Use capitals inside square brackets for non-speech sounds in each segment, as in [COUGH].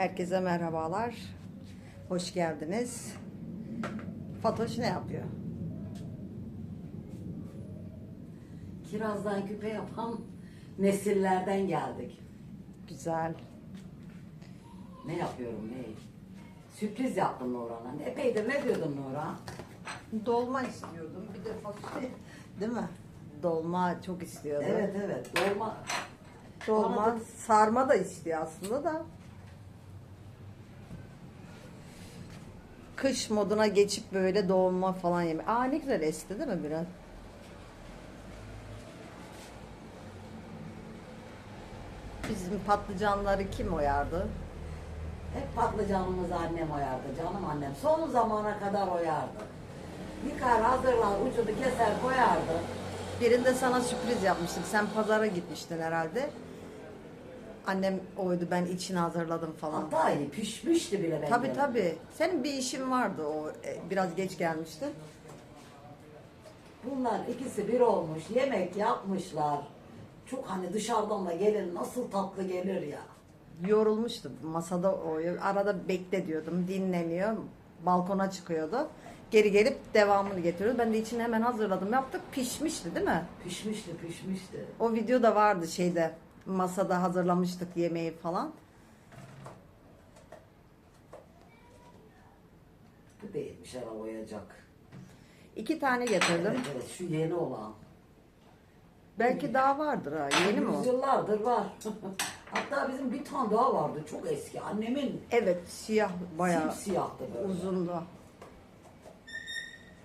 Herkese merhabalar. Hoş geldiniz. Fatoş ne yapıyor? Kirazdan küpe yapan nesillerden geldik. Güzel. Ne yapıyorum ne? Sürpriz yaptım Nurhan'a. Epeydir ne diyordun Nurhan? Dolma istiyordum. Bir de fasulye. Değil mi? Dolma çok istiyordu. Evet evet dolma. Dolma, Bana da- sarma da istiyor aslında da. Kış moduna geçip böyle dolma falan yeme. Aa ne güzel esti değil mi biraz? Bizim patlıcanları kim oyardı? Hep patlıcanımızı annem oyardı canım annem. Son zamana kadar oyardı. Yıkar hazırlar ucunu keser koyardı. Birinde sana sürpriz yapmıştık. Sen pazara gitmiştin herhalde. Annem oydu ben içini hazırladım falan. Hatta iyi pişmişti bile bence. Tabi tabi. Senin bir işin vardı o e, biraz geç gelmişti. Bunlar ikisi bir olmuş yemek yapmışlar. Çok hani dışarıdan da gelir nasıl tatlı gelir ya. Yorulmuştu masada o arada bekle diyordum dinleniyor balkona çıkıyordu. Geri gelip devamını getiriyordu. Ben de içini hemen hazırladım yaptık pişmişti değil mi? Pişmişti pişmişti. O video da vardı şeyde masada hazırlamıştık yemeği falan. Bu değilmiş ara oyacak. İki tane getirdim. Evet, evet şu yeni olan. Belki daha vardır ha. Yeni mi o? Yüzyıllardır var. [LAUGHS] Hatta bizim bir tane daha vardı çok eski. Annemin Evet siyah bayağı simsiyahtı böyle. uzundu.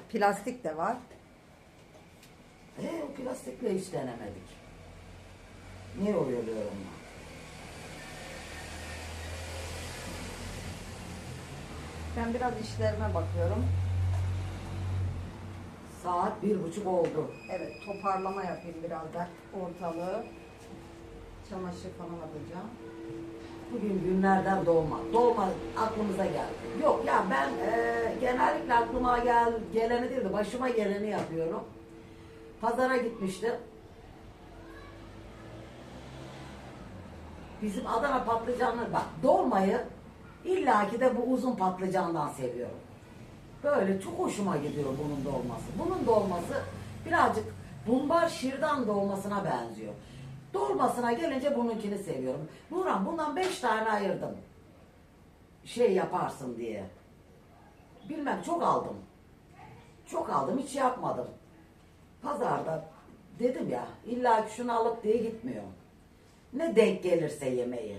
Plastik de var. E, o plastikle hiç denemedik. Niye oyuluyorum ben? Ben biraz işlerime bakıyorum. Saat bir buçuk oldu. Evet toparlama yapayım biraz da ortalığı. Çamaşır falan atacağım. Bugün günlerden dolma. Dolma aklımıza geldi. Yok ya ben e, genellikle aklıma gel, geleni değil de başıma geleni yapıyorum. Pazara gitmiştim. Bizim Adana patlıcanları bak dolmayı illaki de bu uzun patlıcandan seviyorum. Böyle çok hoşuma gidiyor bunun dolması. Bunun dolması birazcık bumbar şirdan dolmasına benziyor. Dolmasına gelince bununkini seviyorum. Nurhan bundan beş tane ayırdım. Şey yaparsın diye. Bilmem çok aldım. Çok aldım hiç yapmadım. Pazarda dedim ya illa ki şunu alıp diye gitmiyor. Ne denk gelirse yemeği.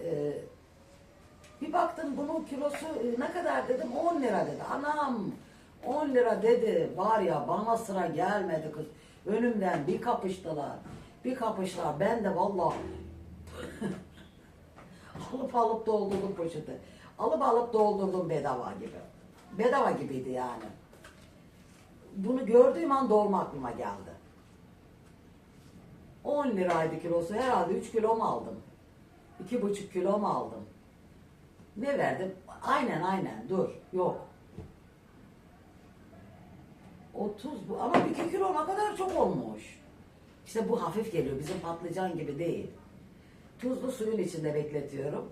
Ee, bir baktım bunun kilosu e, ne kadar dedim 10 lira dedi. Anam 10 lira dedi. Var ya bana sıra gelmedi kız. Önümden bir kapıştılar. Bir kapıştılar. Ben de vallahi [LAUGHS] alıp alıp doldurdum poşeti. Alıp alıp doldurdum bedava gibi. Bedava gibiydi yani. Bunu gördüğüm an dolma aklıma geldi. 10 liraydı kilosu. Herhalde 3 kilo mu aldım? 2,5 kilo mu aldım? Ne verdim? Aynen aynen dur. Yok. 30 bu ama 2 kilo ne kadar çok olmuş. İşte bu hafif geliyor. Bizim patlıcan gibi değil. Tuzlu suyun içinde bekletiyorum.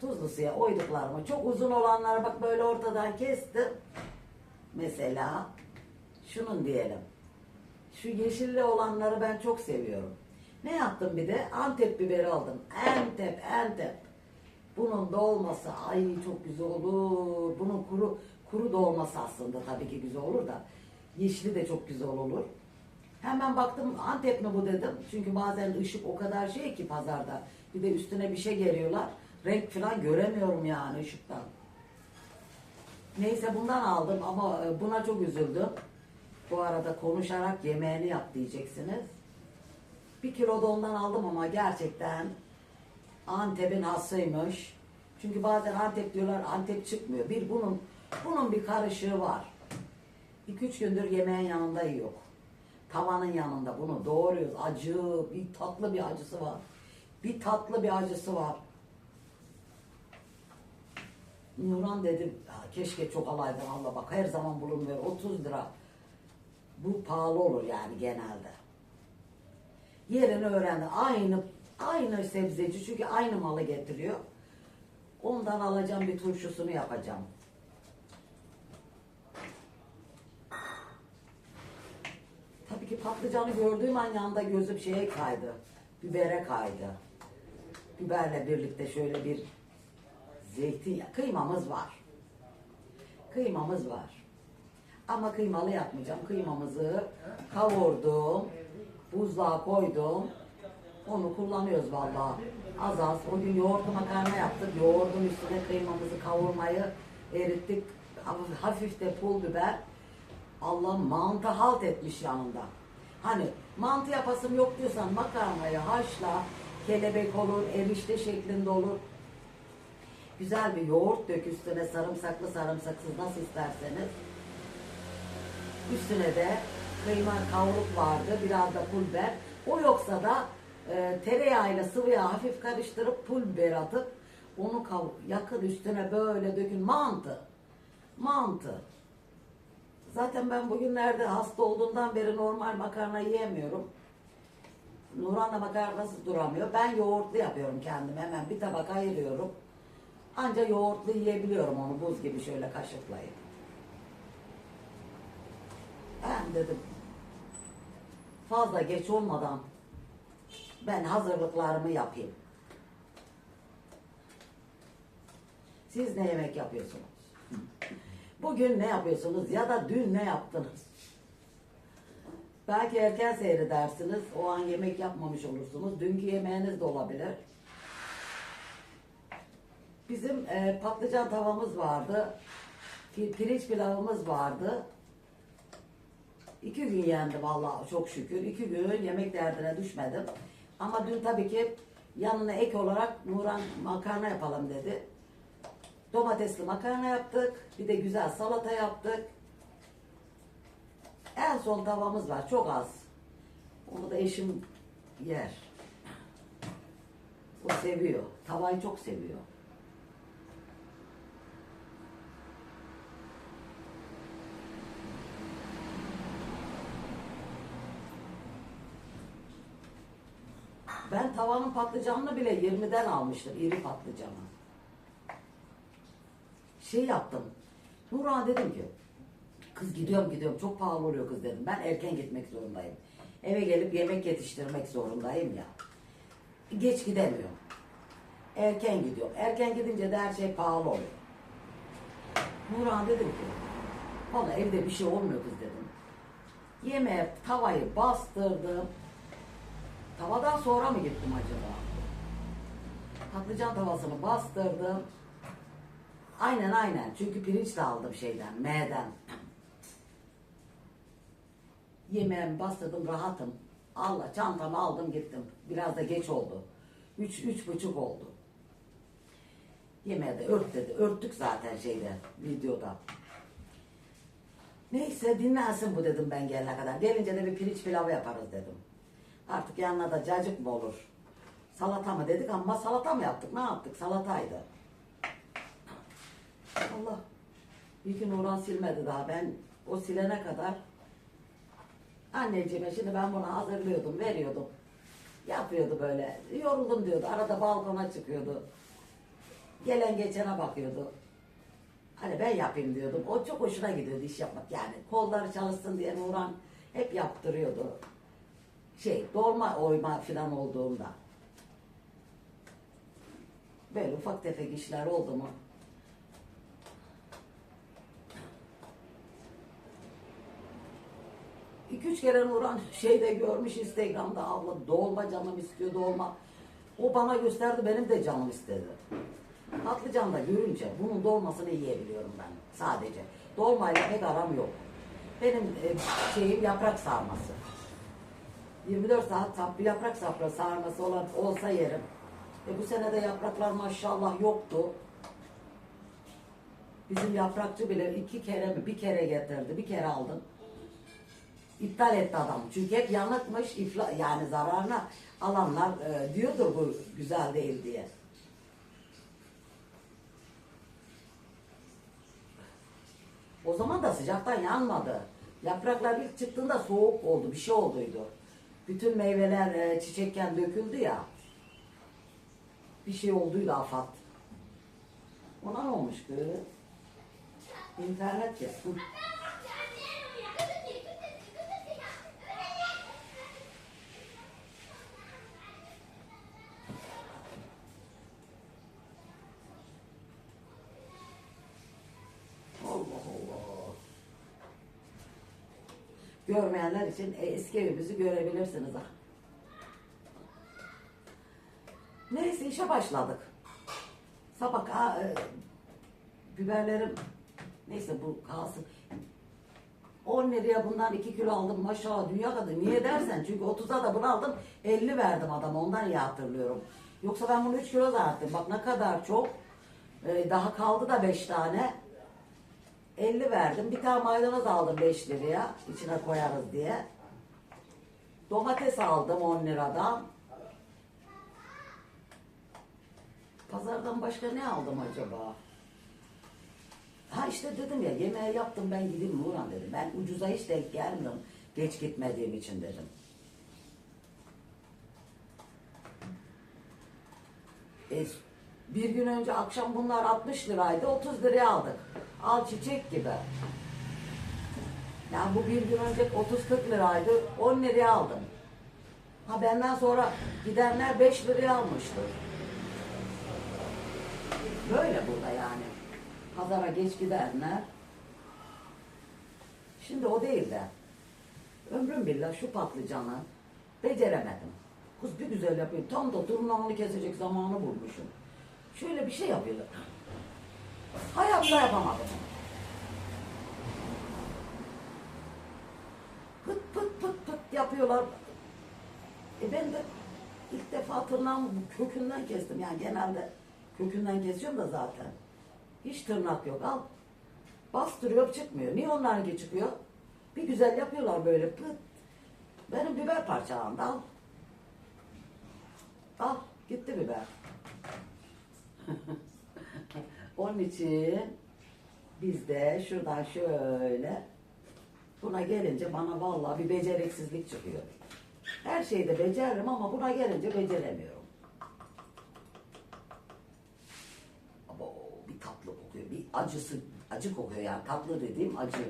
Tuzlu suya oyduklarımı çok uzun olanları bak böyle ortadan kestim. Mesela şunun diyelim. Şu yeşilli olanları ben çok seviyorum. Ne yaptım bir de? Antep biberi aldım. Antep, Antep. Bunun dolması ay çok güzel olur. Bunun kuru kuru dolması aslında tabii ki güzel olur da yeşili de çok güzel olur. Hemen baktım Antep mi bu dedim. Çünkü bazen ışık o kadar şey ki pazarda. Bir de üstüne bir şey geliyorlar. Renk falan göremiyorum yani ışıktan. Neyse bundan aldım ama e, buna çok üzüldüm. Bu arada konuşarak yemeğini yap diyeceksiniz. Bir kilo da ondan aldım ama gerçekten Antep'in hasıymış. Çünkü bazen Antep diyorlar Antep çıkmıyor. Bir bunun bunun bir karışığı var. 2-3 gündür yemeğin yanında yok. Tavanın yanında bunu doğruyoruz. Acı, bir tatlı bir acısı var. Bir tatlı bir acısı var. Nurhan dedim "Ya keşke çok alaydım Allah bak her zaman bulunmuyor 30 lira. Bu pahalı olur yani genelde. Yerini öğrendi. Aynı Aynı sebzeci çünkü aynı malı getiriyor. Ondan alacağım bir turşusunu yapacağım. Tabii ki patlıcanı gördüğüm an yanında gözüm şeye kaydı. Bibere kaydı. Biberle birlikte şöyle bir zeytinyağı, kıymamız var. Kıymamız var. Ama kıymalı yapmayacağım. Kıymamızı kavurdum, buzluğa koydum. Onu kullanıyoruz vallahi. Az az. O gün yoğurtlu makarna yaptık. Yoğurdun üstüne kıymamızı kavurmayı erittik. Hafif, de pul biber. Allah mantı halt etmiş yanında. Hani mantı yapasım yok diyorsan makarnayı haşla. Kelebek olur, erişte şeklinde olur. Güzel bir yoğurt dök üstüne sarımsaklı sarımsaksız nasıl isterseniz. Üstüne de kıyma kavruk vardı, biraz da pul biber. O yoksa da e, tereyağıyla sıvı yağ hafif karıştırıp pul biber atıp onu kav yakın üstüne böyle dökün mantı. Mantı. Zaten ben bugünlerde hasta olduğumdan beri normal makarna yiyemiyorum. Nurhan da makarnasız duramıyor. Ben yoğurtlu yapıyorum kendim. Hemen bir tabak ayırıyorum. Anca yoğurtlu yiyebiliyorum onu buz gibi şöyle kaşıklayıp. Ben dedim fazla geç olmadan ben hazırlıklarımı yapayım. Siz ne yemek yapıyorsunuz? Bugün ne yapıyorsunuz ya da dün ne yaptınız? Belki erken seyredersiniz. O an yemek yapmamış olursunuz. Dünkü yemeğiniz de olabilir. Bizim e, patlıcan tavamız vardı. Pi- Pirinç pilavımız vardı. İki gün yendi vallahi çok şükür. İki gün yemek derdine düşmedim. Ama dün tabii ki yanına ek olarak Nuran makarna yapalım dedi. Domatesli makarna yaptık. Bir de güzel salata yaptık. En son tavamız var. Çok az. Onu da eşim yer. O seviyor. Tavayı çok seviyor. Ben tavanın patlıcanını bile 20'den almıştım. iri patlıcanı. Şey yaptım. Nurhan dedim ki kız gidiyorum gidiyorum çok pahalı oluyor kız dedim. Ben erken gitmek zorundayım. Eve gelip yemek yetiştirmek zorundayım ya. Geç gidemiyorum. Erken gidiyorum. Erken gidince de her şey pahalı oluyor. Nurhan dedim ki bana evde bir şey olmuyor kız dedim. Yemeğe tavayı bastırdım. Tavadan sonra mı gittim acaba? Patlıcan tavasını bastırdım. Aynen aynen. Çünkü pirinç de aldım şeyden, M'den. Yemeğimi bastırdım, rahatım. Allah çantamı aldım gittim. Biraz da geç oldu. Üç, üç buçuk oldu. Yemeği de ört dedi. Örttük zaten şeyde, videoda. Neyse dinlensin bu dedim ben gelene kadar. Gelince de bir pirinç pilavı yaparız dedim. Artık yanına da cacık mı olur? Salata mı dedik ama salata mı yaptık? Ne yaptık? Salataydı. Allah. Bir gün Orhan silmedi daha. Ben o silene kadar anneciğime şimdi ben bunu hazırlıyordum, veriyordum. Yapıyordu böyle. Yoruldum diyordu. Arada balkona çıkıyordu. Gelen geçene bakıyordu. Hani ben yapayım diyordum. O çok hoşuna gidiyordu iş yapmak. Yani kolları çalışsın diye Nurhan hep yaptırıyordu. Şey dolma oyma falan olduğunda. Böyle ufak tefek işler oldu mu? İki üç kere Nurhan şeyde görmüş Instagram'da abla dolma canım istiyor dolma. O bana gösterdi benim de canım istedi. Patlıcan da görünce bunun dolmasını yiyebiliyorum ben sadece. Dolmayla pek aram yok. Benim e, şeyim yaprak sarması. 24 saat sap, yaprak sapra sarması olan olsa yerim. E bu sene de yapraklar maşallah yoktu. Bizim yaprakçı bile iki kere mi bir kere getirdi. Bir kere aldım. İptal etti adam. Çünkü hep yanıkmış, ifla, yani zararına alanlar e, diyordur bu güzel değil diye. O zaman da sıcaktan yanmadı. Yapraklar ilk çıktığında soğuk oldu, bir şey olduydu. Bütün meyveler e, çiçekken döküldü ya. Bir şey olduydu afat. Ona ne olmuş kız? İnternet ya. Görmeyenler için e, eski evimizi görebilirsiniz ha. Neyse işe başladık. Sabah e, biberlerim neyse bu kalsın. 10 liraya bundan 2 kilo aldım maşallah dünya kadar. Niye dersen çünkü 30'a da bunu aldım 50 verdim adama ondan iyi hatırlıyorum. Yoksa ben bunu 3 kilo zannettim. Bak ne kadar çok. Ee, daha kaldı da 5 tane. 50 verdim. Bir tane maydanoz aldım 5 liraya. içine koyarız diye. Domates aldım 10 liradan. Pazardan başka ne aldım acaba? Ha işte dedim ya yemeği yaptım ben gideyim Nurhan dedim. Ben ucuza hiç denk gelmiyorum. Geç gitmediğim için dedim. E, bir gün önce akşam bunlar 60 liraydı 30 liraya aldık. Al çiçek gibi. Yani bu bir gün önce 30-40 liraydı 10 liraya aldım. Ha benden sonra gidenler 5 liraya almıştır. Böyle burada yani. Pazara geç gidenler. Şimdi o değil de. Ömrüm billah şu patlıcanı beceremedim. Kız bir güzel yapıyor. Tam da tırnağını kesecek zamanı bulmuşum. Şöyle bir şey yapıyor. Hayatta yapamadım. Pıt pıt pıt pıt yapıyorlar. E ben de ilk defa tırnağımı kökünden kestim. Yani genelde kökünden kesiyorum da zaten. Hiç tırnak yok. Al. Bastırıyor çıkmıyor. Niye onlarınki çıkıyor? Bir güzel yapıyorlar böyle pıt. Benim biber parçalandı al. Al gitti biber. [LAUGHS] Onun için biz de şuradan şöyle buna gelince bana vallahi bir beceriksizlik çıkıyor. Her şeyde beceririm ama buna gelince beceremiyorum. Abo, bir tatlı kokuyor, bir acısı, acı kokuyor yani tatlı dediğim acı.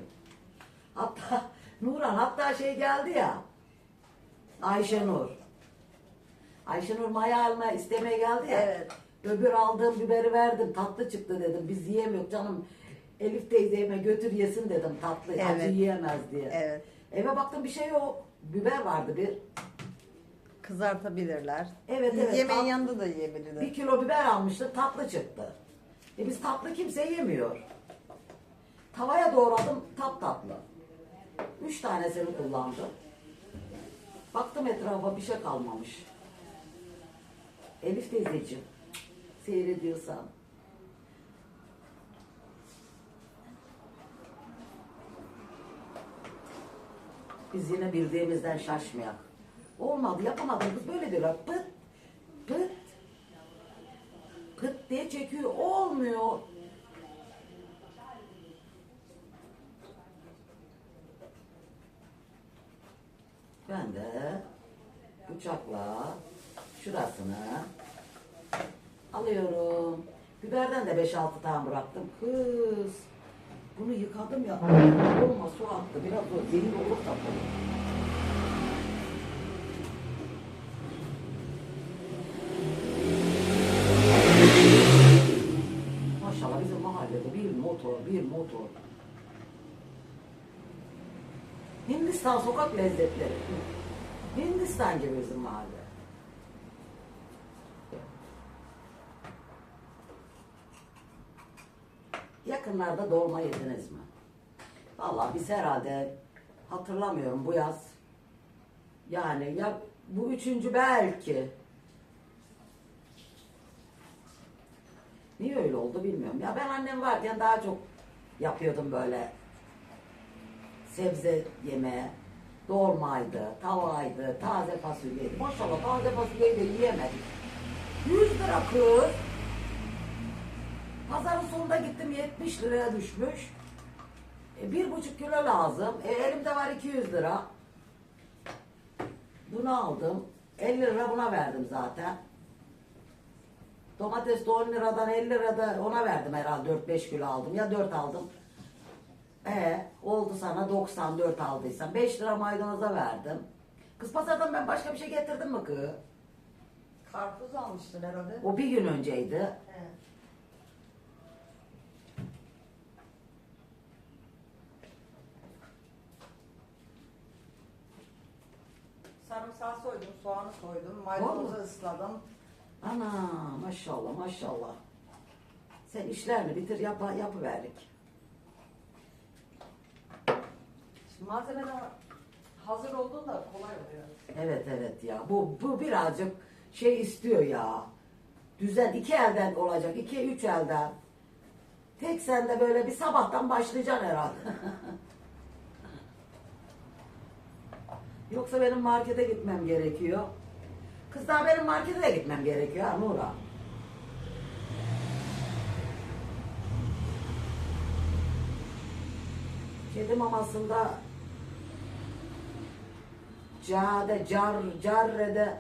Hatta [LAUGHS] Nurhan hatta şey geldi ya, Ayşenur. Ayşenur maya alma istemeye geldi ya. Evet. Öbür aldığım biberi verdim tatlı çıktı dedim. Biz yiyemiyoruz canım. Elif teyzeme götür yesin dedim tatlı. Acı Evet. yiyemez diye. Evet. Eve baktım bir şey yok. Biber vardı bir. Kızartabilirler. Evet, evet. Yemeğin Tat- yanında da yiyebilirler. Bir kilo biber almıştık tatlı çıktı. E biz tatlı kimse yemiyor. Tavaya doğradım tap tatlı. Üç tanesini kullandım. Baktım etrafa bir şey kalmamış. Elif teyzeciğim seyrediyorsan. Biz yine bildiğimizden şaşmayak. Olmadı yapamadık biz böyle diyorlar. Pıt pıt pıt diye çekiyor. Olmuyor. Ben de bıçakla şurasını alıyorum. Biberden de 5-6 tane bıraktım. Kız bunu yıkadım ya. Olma su attı. Biraz o zehir olur tabii. Maşallah bizim mahallede bir motor, bir motor. Hindistan sokak lezzetleri. Hindistan gibi bizim mahalle. Yakınlarda dolma yediniz mi? Vallahi biz herhalde hatırlamıyorum bu yaz. Yani ya bu üçüncü belki. Niye öyle oldu bilmiyorum. Ya ben annem varken daha çok yapıyordum böyle sebze yemeğe. Dolmaydı, tavaydı, taze fasulyeydi. Maşallah taze fasulyeyi de yiyemedik. 100 lira kız. Pazarın sonunda gittim 70 liraya düşmüş. E, bir buçuk kilo lazım. E, elimde var 200 lira. Bunu aldım. 50 lira buna verdim zaten. Domates de 10 liradan 50 lirada ona verdim herhalde 4-5 kilo aldım. Ya 4 aldım. E oldu sana 94 aldıysan 5 lira maydanoza verdim. Kız pazardan ben başka bir şey getirdim mi kız? Karpuz almıştın herhalde. O bir gün önceydi. He. Sarımsağı soydum, soğanı soydum, maydanozu ısladım. Ana maşallah maşallah. Sen işlerini bitir yap, yapıverdik. Şimdi malzemeler hazır olduğunda kolay oluyor. Evet evet ya. Bu, bu birazcık şey istiyor ya. Düzen iki elden olacak. iki üç elden. Tek sende böyle bir sabahtan başlayacaksın herhalde. [LAUGHS] Yoksa benim markete gitmem gerekiyor. Kız daha benim markete de gitmem gerekiyor ha Nura. Kedi mamasında Cade, car, carrede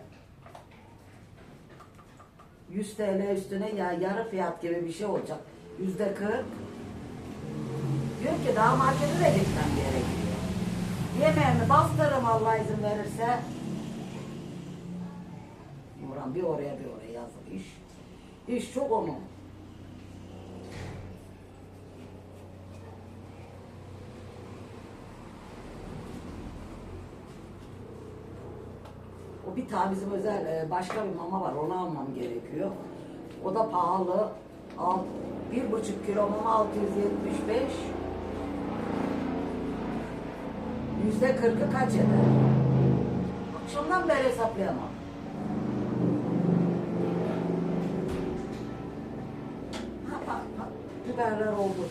100 TL üstüne ya yarı fiyat gibi bir şey olacak. Yüzde 40. Diyor ki daha markete de gitmem gerekiyor. Yemeğimi bastırırım Allah izin verirse. Nuran bir oraya bir oraya yazık iş. İş çok onun. O bir tane bizim özel e, başka bir mama var onu almam gerekiyor. O da pahalı. Al, bir buçuk kilo mama 675. Yüzde kırkı kaç eder? Akşamdan beri hesaplayamam. Ha, bak, bak, biberler oldu.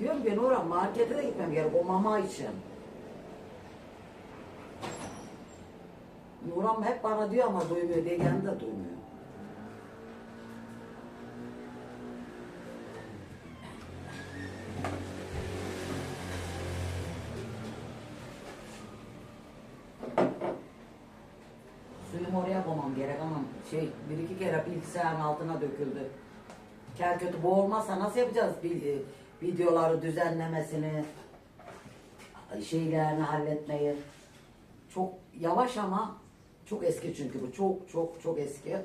Diyorum ki Nurhan markete de gitmem gerek o mama için. Nurhan hep bana diyor ama duymuyor diye kendi de duymuyor. Suyumu oraya koymam gerek ama şey bir iki kere bilgisayarın altına döküldü. Kel kötü bu olmazsa nasıl yapacağız e, videoları düzenlemesini, şeylerini halletmeyi. Çok yavaş ama çok eski çünkü bu. Çok çok çok eski.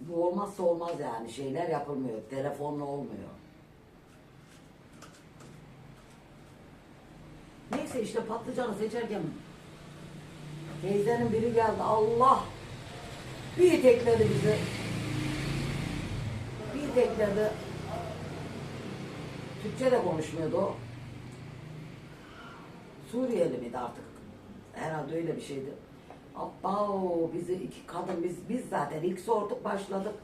Bu olmazsa olmaz yani. Şeyler yapılmıyor. Telefonla olmuyor. Neyse işte patlıcanı seçerken teyzenin biri geldi. Allah! Bir tekledi bizi. Bir tekledi. Türkçe de konuşmuyordu o. Suriyeli miydi artık? Herhalde öyle bir şeydi. Abba bizi iki kadın biz biz zaten ilk sorduk başladık.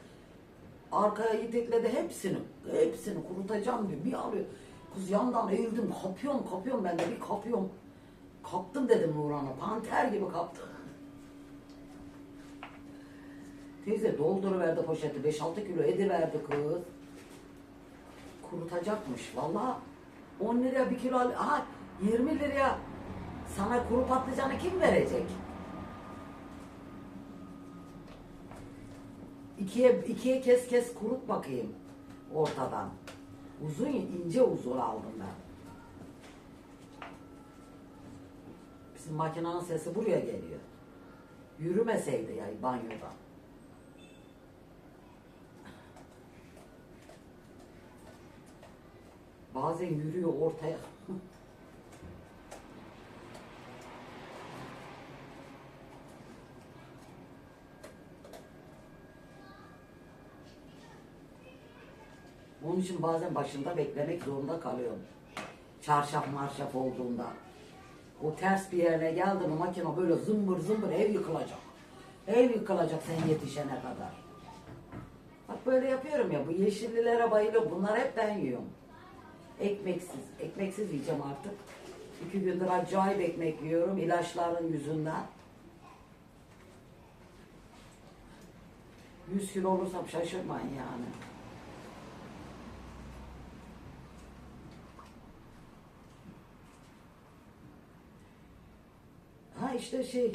Arkaya itekledi hepsini. Hepsini kurutacağım diyor. Bir alıyor. Kız yandan eğildim. Kapıyorum kapıyorum ben de bir kapıyorum. Kaptım dedim Nurhan'a. Panter gibi kaptım. Teyze dolduruverdi poşeti. 5-6 kilo ediverdi kız. Kurutacakmış. Vallahi 10 liraya bir kilo al. Aha 20 liraya sana kuru patlıcanı kim verecek? İkiye, ikiye kes kes kurut bakayım ortadan. Uzun ince uzun aldım ben. Bizim makinenin sesi buraya geliyor. Yürümeseydi ya banyoda. Bazen yürüyor ortaya. Onun için bazen başında beklemek zorunda kalıyorum. Çarşaf marşaf olduğunda. O ters bir yerine geldi mi makine böyle zımbır zımbır ev yıkılacak. Ev yıkılacak sen yetişene kadar. Bak böyle yapıyorum ya bu yeşillilere bayılıyorum. Bunlar hep ben yiyorum. Ekmeksiz. Ekmeksiz yiyeceğim artık. İki gündür acayip ekmek yiyorum ilaçların yüzünden. 100 kilo olursam şaşırmayın yani. Ha işte şey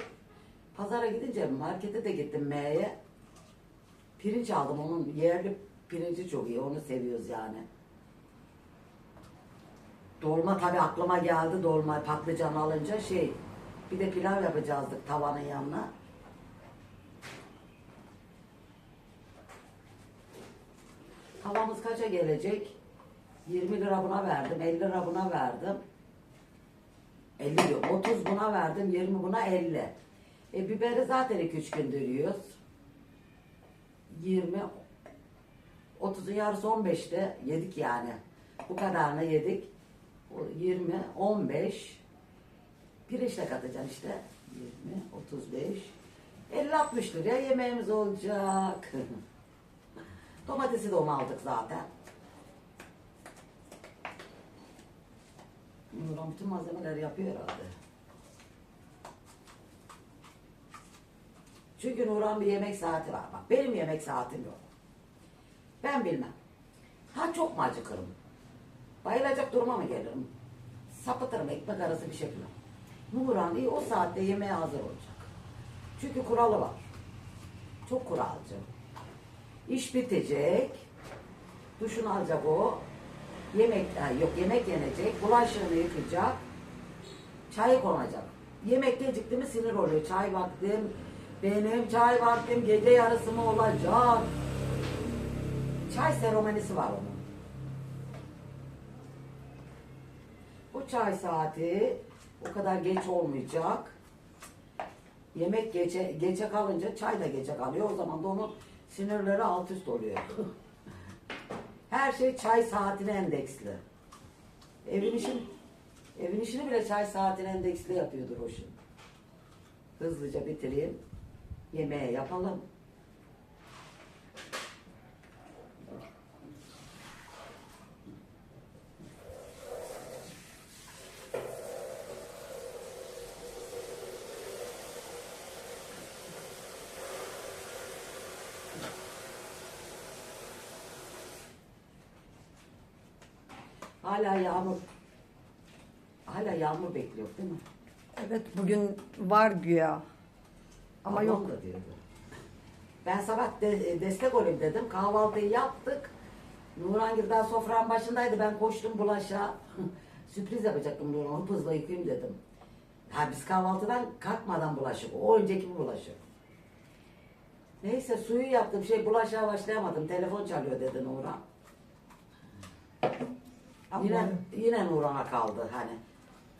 pazara gidince markete de gittim M'ye. Pirinç aldım onun yerli pirinci çok iyi onu seviyoruz yani. Dolma tabi aklıma geldi dolma patlıcan alınca şey bir de pilav yapacağızdık tavanın yanına. Tavamız kaça gelecek? 20 lira buna verdim, 50 lira buna verdim. 50 diyorum, 30 buna verdim, 20 buna 50. E biberi zaten 2-3 gündür yiyoruz. 20, 30'un yarısı 15'te yedik yani. Bu kadarını yedik. O 20, 15. Pirinçle katacaksın işte. 20, 35. 50-60 liraya yemeğimiz olacak. [LAUGHS] Domatesi de onu aldık zaten. Nurhan bütün malzemeler yapıyor herhalde. Çünkü Nurhan bir yemek saati var. Bak benim yemek saatim yok. Ben bilmem. Ha çok mu acıkırım? Bayılacak duruma mı gelirim? Sapıtırım ekmek arası bir şekilde. Nurhan iyi o saatte yemeğe hazır olacak. Çünkü kuralı var. Çok kuralcı. İş bitecek. Duşunu alacak o. Yemek, yok yemek yenecek. Bulaşığını yıkayacak. Çay konacak. Yemek gecikti mi sinir oluyor. Çay vaktim, benim çay vaktim gece yarısı mı olacak? Çay seremonisi var onun. O çay saati o kadar geç olmayacak. Yemek gece, gece kalınca çay da gece kalıyor. O zaman da onun sinirleri alt üst oluyor. [LAUGHS] Her şey çay saatine endeksli. Evin işini, evin işini bile çay saatine endeksli yapıyordur o. Hızlıca bitireyim. Yemeğe yapalım. Hala yağmur. Hala yağmur bekliyor değil mi? Evet bugün var güya. Ama Ablam yok. da diyordu. Ben sabah de- destek olayım dedim. Kahvaltıyı yaptık. Nurhangil'den sofranın başındaydı. Ben koştum bulaşığa. [LAUGHS] Sürpriz yapacaktım Nurhan. Hıp yıkayayım dedim. Ha biz kahvaltıdan kalkmadan bulaşık. O önceki bir bulaşık. Neyse suyu yaptım. Şey bulaşığa başlayamadım. Telefon çalıyor dedi Nurhan. Yine, yine Nurhan'a kaldı hani.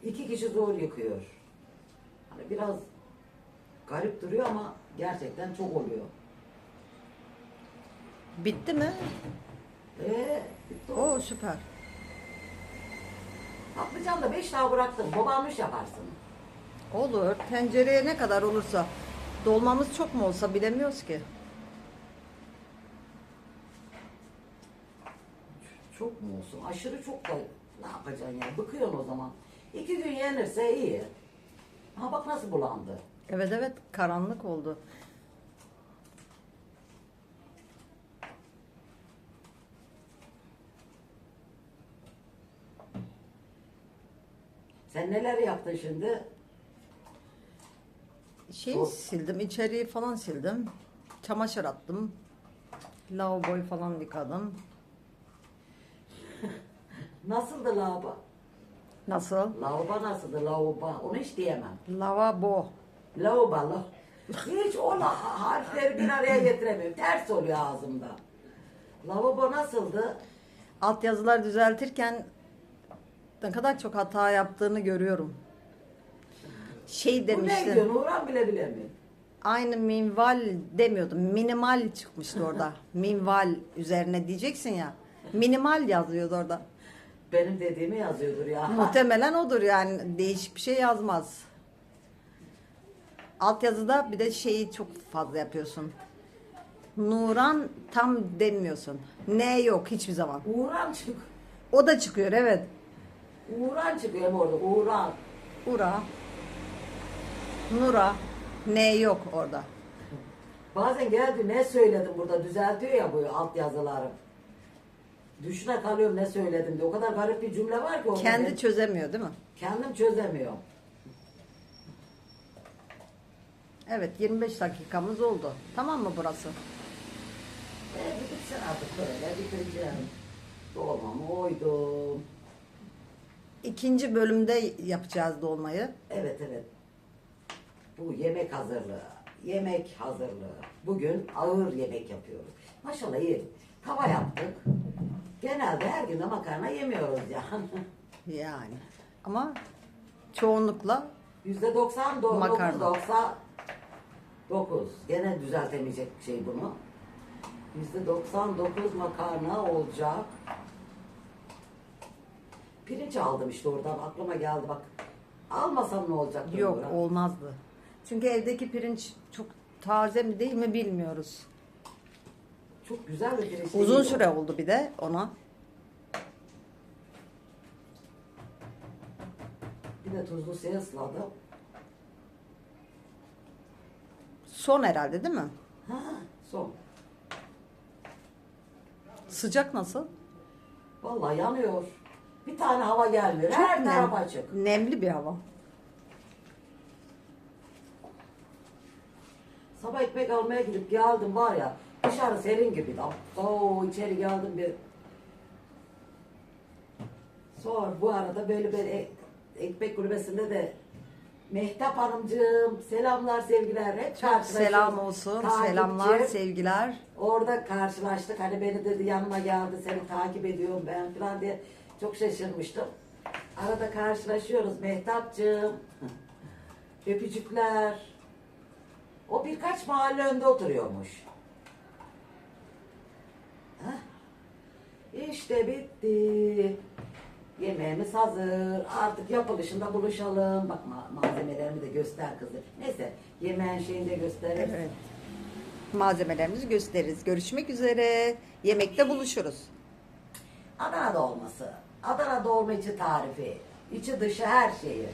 İki kişi zor yıkıyor. Hani biraz garip duruyor ama gerçekten çok oluyor. Bitti mi? Eee bitti o. Oo süper. Patlıcan da beş tane bıraktım. Babanmış yaparsın. Olur. Tencereye ne kadar olursa. Dolmamız çok mu olsa bilemiyoruz ki. Çok mu olsun? Aşırı çok da ne yapacaksın ya? Bıkıyorsun o zaman. İki gün yenirse iyi. Ha bak nasıl bulandı. Evet evet karanlık oldu. Sen neler yaptın şimdi? Şey Çok. sildim, içeriği falan sildim. Çamaşır attım. Lavaboyu falan yıkadım. [LAUGHS] Nasıldı lavabo? Nasıl? Lavabo nasıldı lavabo? Onu hiç diyemem. Lavabo. Lavabo. la- Hiç o la- harfleri bir araya getiremiyorum. Ters oluyor ağzımda. Lavabo nasıldı? Alt yazılar düzeltirken ne kadar çok hata yaptığını görüyorum. Şey Bu ne diyor? demişti. Nurhan bile bilemiyor. Aynı minval demiyordum. Minimal çıkmıştı orada. [LAUGHS] minval üzerine diyeceksin ya. Minimal yazıyordu orada. Benim dediğimi yazıyordur ya. Muhtemelen odur yani. Değişik bir şey yazmaz. Altyazıda bir de şeyi çok fazla yapıyorsun. Nuran tam demiyorsun. Ne yok hiçbir zaman. Uğran çık. O da çıkıyor evet. Uğran çıkıyor hem orada. Uğran. Ura. Nura. Ne yok orada. Bazen geldi ne söyledim burada düzeltiyor ya bu alt yazıları. Düşüne kalıyorum ne söyledim diye. O kadar garip bir cümle var ki orada. Kendi çözemiyor değil mi? kendim çözemiyorum. Evet 25 dakikamız oldu. Tamam mı burası? Ee, bitsin artık böyle bitireceğim. Dolmamı oydum. İkinci bölümde yapacağız dolmayı. Evet evet. Bu yemek hazırlığı. Yemek hazırlığı. Bugün ağır yemek yapıyoruz. Maşallah iyi. Tava yaptık. Genelde her gün de makarna yemiyoruz yani. [LAUGHS] Yani. Ama çoğunlukla Yüzde doksan doğru. Makarna. Doksa 9. Gene düzeltemeyecek şey bunu. Yüzde 99 makarna olacak. Pirinç aldım işte oradan aklıma geldi bak. Almasam ne olacak? Yok bunlara? olmazdı. Çünkü evdeki pirinç çok taze mi değil mi bilmiyoruz. Çok güzel bir pirinç. Uzun süre o. oldu bir de ona. Bir de tuzlu suya ısladım. Son herhalde değil mi? Ha, son. Sıcak nasıl? Vallahi yanıyor. Bir tane hava gelmiyor. Her nem- taraf açık. Nemli bir hava. Sabah ekmek almaya gidip geldim var ya dışarı serin gibiydi. Oo içeri geldim bir. Sonra bu arada böyle bir e- ekmek kulübesinde de Mehtap Hanımcığım selamlar sevgiler hep Çok karşılaşıyoruz. selam olsun. Takipçi. Selamlar, sevgiler. Orada karşılaştık. Hani beni dedi yanıma geldi seni takip ediyorum ben falan diye çok şaşırmıştım. Arada karşılaşıyoruz Mehtapcığım. Öpücükler. O birkaç mahalle önde oturuyormuş. Hah. İşte bitti. Yemeğimiz hazır. Artık yapılışında buluşalım. Bak ma- malzemelerimi de göster kızım. Neyse yemeğin şeyini de gösterir. Evet. Malzemelerimizi gösteririz. Görüşmek üzere. Yemekte buluşuruz. Adana dolması. Adana dolma içi tarifi. İçi dışı her şeyi.